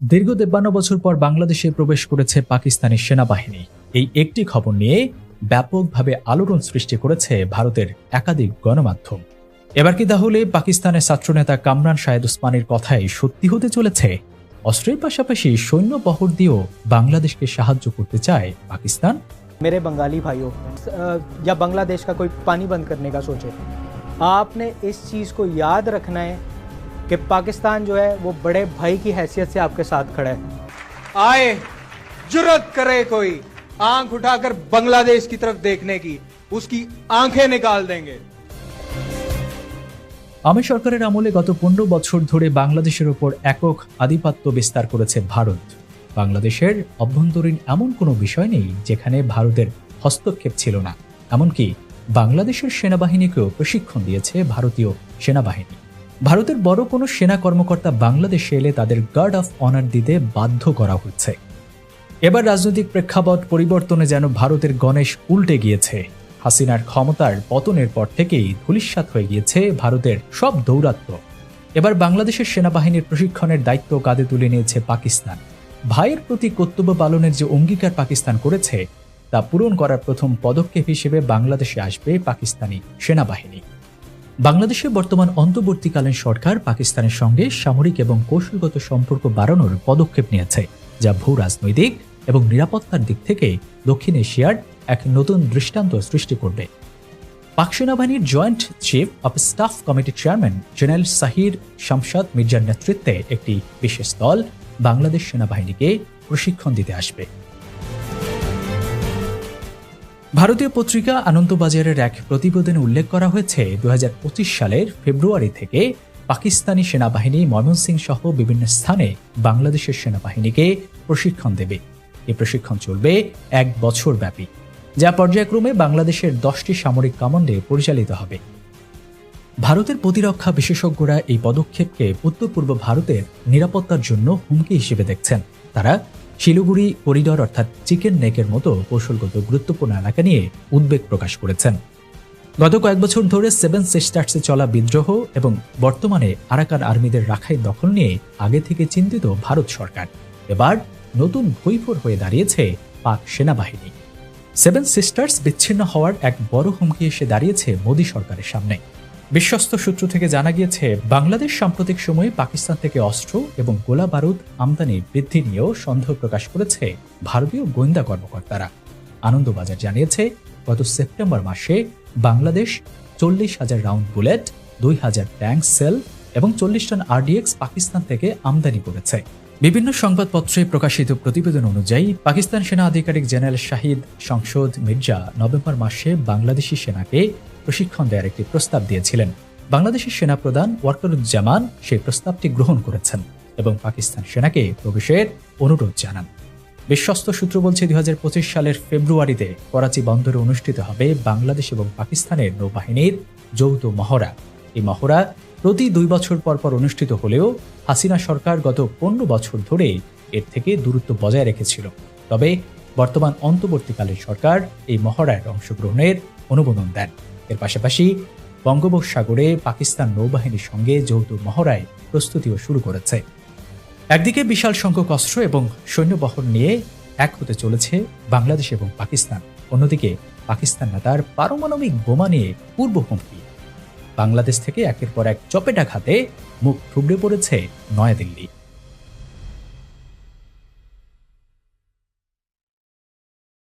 দীর্ঘ তেপ্পান্ন বছর পর বাংলাদেশে প্রবেশ করেছে পাকিস্তানি সেনাবাহিনী এই একটি খবর নিয়ে ব্যাপকভাবে আলোড়ন সৃষ্টি করেছে ভারতের একাধিক গণমাধ্যম এবার কি তাহলে পাকিস্তানের ছাত্রনেতা কামরান শাহেদ উসমানের কথাই সত্যি হতে চলেছে অস্ত্রের পাশাপাশি সৈন্য বহর দিয়েও বাংলাদেশকে সাহায্য করতে চায় পাকিস্তান मेरे बंगाली भाइयों अ, या बांग्लादेश का कोई पानी बंद करने का सोचे आपने इस चीज़ को याद रखना है कि पाकिस्तान जो है वो बड़े भाई की हैसियत से आपके साथ खड़ा है आए जुरत करे कोई आंख उठाकर बांग्लादेश की तरफ देखने की उसकी आंखें निकाल देंगे আমি সরকারের আমলে গত পনেরো বছর ধরে বাংলাদেশের ওপর একক আধিপত্য বিস্তার করেছে ভারত বাংলাদেশের অভ্যন্তরীণ এমন কোনো বিষয় নেই যেখানে ভারতের হস্তক্ষেপ ছিল না এমনকি বাংলাদেশের সেনাবাহিনীকেও প্রশিক্ষণ দিয়েছে ভারতীয় সেনাবাহিনী ভারতের বড় কোনো সেনা কর্মকর্তা বাংলাদেশে এলে তাদের গার্ড অফ অনার দিতে বাধ্য করা হচ্ছে। এবার রাজনৈতিক প্রেক্ষাপট পরিবর্তনে যেন ভারতের গণেশ উল্টে গিয়েছে। হাসিনার ক্ষমতার পতনের পর থেকেই ধূলিসাৎ হয়ে গিয়েছে ভারতের সব দৌরাত্ম্য। এবার বাংলাদেশের সেনাবাহিনীর প্রশিক্ষণের দায়িত্ব কাঁধে তুলে নিয়েছে পাকিস্তান। ভাইয়ের প্রতি কর্তব্য পালনের যে অঙ্গীকার পাকিস্তান করেছে, তা পূরণ করার প্রথম পদক্ষেপ হিসেবে বাংলাদেশে আসবে পাকিস্তানি সেনাবাহিনী। বাংলাদেশের বর্তমান অন্তর্বর্তীকালীন সরকার পাকিস্তানের সঙ্গে সামরিক এবং কৌশলগত সম্পর্ক বাড়ানোর পদক্ষেপ নিয়েছে, যা ভূ রাজনৈতিক এবং নিরাপত্তার দিক থেকে দক্ষিণ এশিয়ার এক নতুন দৃষ্টান্ত সৃষ্টি করবে। পাক সেনাবাহিনীর জয়েন্ট চিফ অফ স্টাফ কমিটির চেয়ারম্যান জেনারেল সাহির শামশাদ মির্জার নেতৃত্বে একটি বিশেষ দল বাংলাদেশ সেনাবাহিনীকে প্রশিক্ষণ দিতে আসবে। ভারতীয় পত্রিকা আনন্দবাজারের এক প্রতিবেদনে উল্লেখ করা হয়েছে দু হাজার পঁচিশ সালের ফেব্রুয়ারি থেকে পাকিস্তানি সেনাবাহিনী ময়মনসিং সহ বিভিন্ন স্থানে বাংলাদেশের সেনাবাহিনীকে প্রশিক্ষণ দেবে। এই প্রশিক্ষণ চলবে এক বছর ব্যাপী, যা পর্যায়ক্রমে বাংলাদেশের দশটি সামরিক কমান্ডে পরিচালিত হবে। ভারতের প্রতিরক্ষা বিশেষজ্ঞরা এই পদক্ষেপকে উত্তর পূর্ব ভারতের নিরাপত্তার জন্য হুমকি হিসেবে দেখছেন। তারা শিলিগুড়ি করিডর অর্থাৎ চিকেন নেকের মতো কৌশলগত গুরুত্বপূর্ণ এলাকা নিয়ে উদ্বেগ প্রকাশ করেছেন। গত কয়েক বছর ধরে সেভেন সিস্টার্সে চলা বিদ্রোহ এবং বর্তমানে আরাকান আর্মিদের রাখাই দখল নিয়ে আগে থেকে চিন্তিত ভারত সরকার। এবার নতুন ভৈফর হয়ে দাঁড়িয়েছে পাক সেনাবাহিনী। সেভেন সিস্টার্স বিচ্ছিন্ন হওয়ার এক বড় হুমকি এসে দাঁড়িয়েছে মোদী সরকারের সামনে। বিশ্বস্ত সূত্র থেকে জানা গিয়েছে, বাংলাদেশ সাম্প্রতিক সময়ে পাকিস্তান থেকে অস্ত্র এবং গোলা বারুদ আমদানি বৃদ্ধি নিয়েও সন্দেহ প্রকাশ করেছে ভারতীয় গোয়েন্দা কর্মকর্তারা। আনন্দবাজার জানিয়েছে, গত সেপ্টেম্বর মাসে বাংলাদেশ চল্লিশ হাজার রাউন্ড বুলেট, দুই হাজার ট্যাঙ্ক সেল এবং চল্লিশ টন আরডিএক্স পাকিস্তান থেকে আমদানি করেছে। বিভিন্ন সংবাদপত্রে প্রকাশিত প্রতিবেদন অনুযায়ী, পাকিস্তান সেনা আধিকারিক জেনারেল শাহিদ সংসদ মির্জা নভেম্বর মাসে বাংলাদেশি সেনাকে প্রশিক্ষণ দেওয়ার একটি প্রস্তাব দিয়েছিলেন। বাংলাদেশের সেনা প্রধান ওয়াকারুজ্জামান সেই প্রস্তাবটি গ্রহণ করেছেন এবং পাকিস্তান সেনাকে প্রবেশের অনুরোধ জানান। বিশ্বস্ত সূত্র বলছে, দুই হাজার পঁচিশ সালের ফেব্রুয়ারিতে করাচি বন্দরে অনুষ্ঠিত হবে বাংলাদেশ এবং পাকিস্তানের নৌবাহিনীর যৌথ মহড়া। এই মহড়া প্রতি দুই বছর পর পর অনুষ্ঠিত হলেও হাসিনা সরকার গত পনেরো বছর ধরে এর থেকে দূরত্ব বজায় রেখেছিল। তবে বর্তমান অন্তর্বর্তীকালীন সরকার এই মহড়ায় অংশগ্রহণের অনুমোদন দেন। এর পাশাপাশি বঙ্গোপসাগরে পাকিস্তান নৌবাহিনীর সঙ্গে যৌথ মহড়ায় প্রস্তুতিও শুরু করেছে। একদিকে বিশাল সংখ্যক অস্ত্র এবং সৈন্যবহর নিয়ে এক হতে চলেছে বাংলাদেশ এবং পাকিস্তান। অন্যদিকে পাকিস্তান নেতার পারমাণবিক বোমা নিয়ে পূর্ব হুমকি। বাংলাদেশ থেকে একের পর এক চপেটা খাতে মুখ থুবড়ে পড়েছে নয়াদিল্লি।